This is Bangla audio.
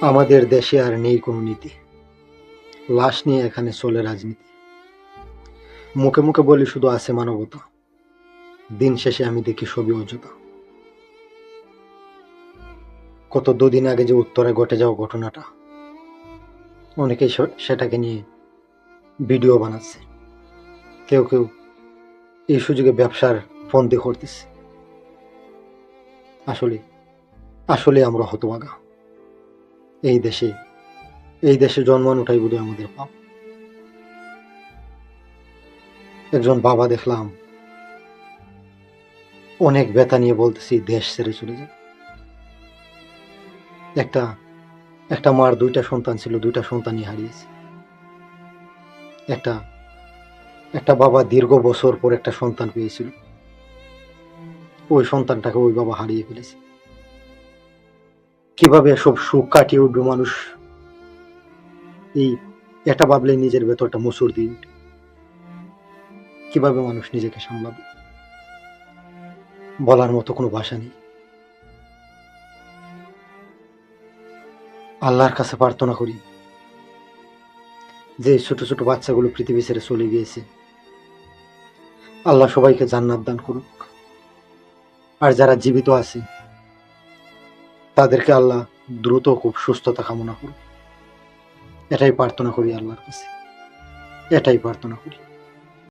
আমাদের দেশে আর নেই কোনো নীতি। লাশ নিয়ে এখানে চলে রাজনীতি। মুখে মুখে বলি শুধু আছে মানবতা। দিন শেষে আমি দেখি সবই অযথা। কত দুদিন আগে যে উত্তরে ঘটে যাওয়া ঘটনাটা অনেকেই সে- সেটাকে নিয়ে ভিডিও বানাচ্ছে। কেউ কেউ এই সুযোগে ব্যবসার ফন্দি করতেছে। আসলে আসলে আমরা হতভাগা এই দেশে এই দেশে জন্মানোটাই বলে আমাদের পাপ। একজন বাবা দেখলাম, অনেক ব্যথা নিয়ে বলতেছি, দেশ ছেড়ে চলে যায় একটা একটা মার দুইটা সন্তান ছিল, দুইটা সন্তানই হারিয়েছে। একটা একটা বাবা দীর্ঘ বছর পর একটা সন্তান পেয়েছিল। ওই সন্তানটাকে ওই বাবা হারিয়ে ফেলেছে। কীভাবে সব সুখ কাটিয়ে উঠবে মানুষ? এই এটা ভাবলে নিজের ভেতরটা মুসুর উঠে কীভাবে মানুষ নিজেকে সামলাবে? বলার মতো কোনো ভাষা নেই। আল্লাহর কাছে প্রার্থনা করি, যে ছোট ছোট বাচ্চাগুলো পৃথিবী ছেড়ে চলে গিয়েছে, আল্লাহ সবাইকে জান্নাত দান করুক। আর যারা জীবিত আছে তাদেরকে আল্লাহ দ্রুত খুব সুস্থতা কামনা করুক। এটাই প্রার্থনা করি আল্লাহর কাছে। এটাই প্রার্থনা করি।